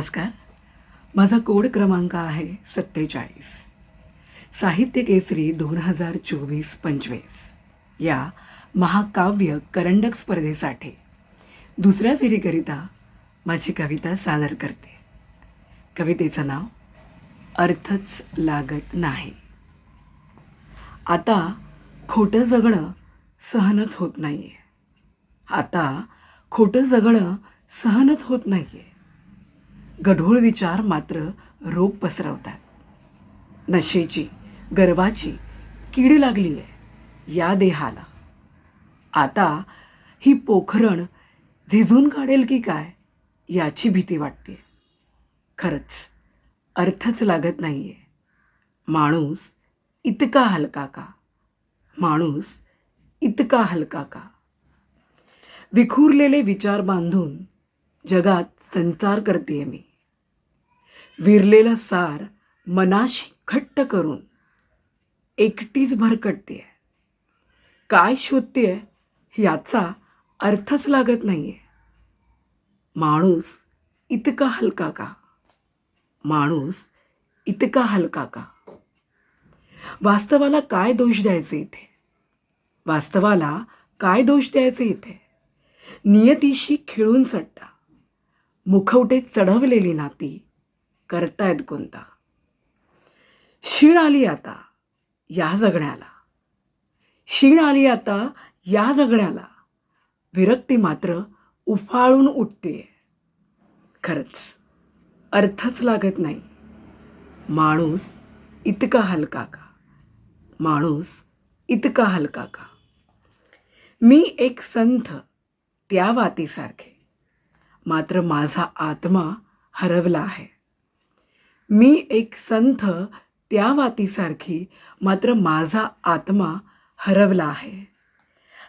नमस्कार. माझा कोड क्रमांक आहे सत्तेचाळीस. साहित्य केसरी दोन हजार चोवीस पंचवीस. या महाकाव्य करंडक स्पर्धेसाठी दुसऱ्या फेरीकरिता माझी कविता सादर करते. कवितेचं नाव अर्थच लागत नाही. आता खोटं जगणं सहनच होत नाही आहे आता खोटं जगणं सहनच होत नाही आहे गढूळ विचार मात्र रोग पसरवतात. नशेची गर्वाची कीड लागली आहे या देहाला. आता ही पोखरण झिजून काढेल की काय याची भीती वाटते. खरंच अर्थच लागत नाही आहे माणूस इतका हलका का? माणूस इतका हलका का? विखुरलेले विचार बांधून जगात संचार करते मी. विरलेलं सार मनाशी घट्ट करून एकटीच भरकटते काय शोधते याचा अर्थच लागत नाही आहे माणूस इतका हलका का? माणूस इतका हलका का? वास्तवाला काय दोष द्यायचे इथे? वास्तवाला काय दोष द्यायचे इथे? नियतीशी खिळून सट्टा. मुखवटे चढवलेली नाती करतायत कोणता शीण आली आता या जगण्याला. शीण आली आता या जगण्याला. विरक्ती मात्र उफाळून उठते खरंच अर्थच लागत नाही. माणूस इतका हलका का? माणूस इतका हलका का? मी एक संथ त्या वातीसारखे. मात्र माझा आत्मा हरवला आहे. मी एक संथ त्या वातीसारखी मात्र माझा आत्मा हरवला आहे.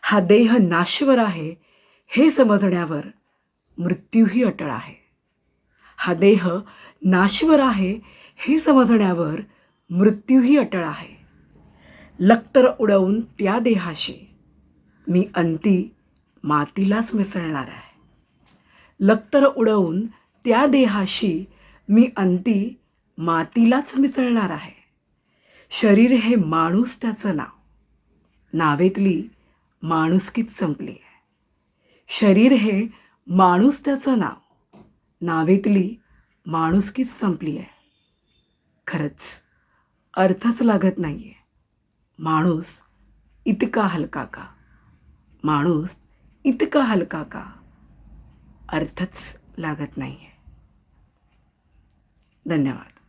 हा देह नाश्वर आहे हे समजण्यावर मृत्यूही अटळ आहे. हा देह नाश्वर आहे हे समजण्यावर मृत्यूही अटळ आहे. लक्तर उडवून त्या देहाशी मी अंती मातीलाच मिसळणार आहे. लक्तर उडवून त्या देहाशी मी अंती मातीलाच मिसळणार आहे. शरीर हे माणूस त्याचं नाव. नावेतली माणुसकीच संपली आहे. शरीर हे माणूस त्याचं नाव. नावेतली माणुसकीच संपली आहे. खरंच अर्थच लागत नाही आहे माणूस इतका हलका का? माणूस इतका हलका का? अर्थच लागत नाही आहे धन्यवाद.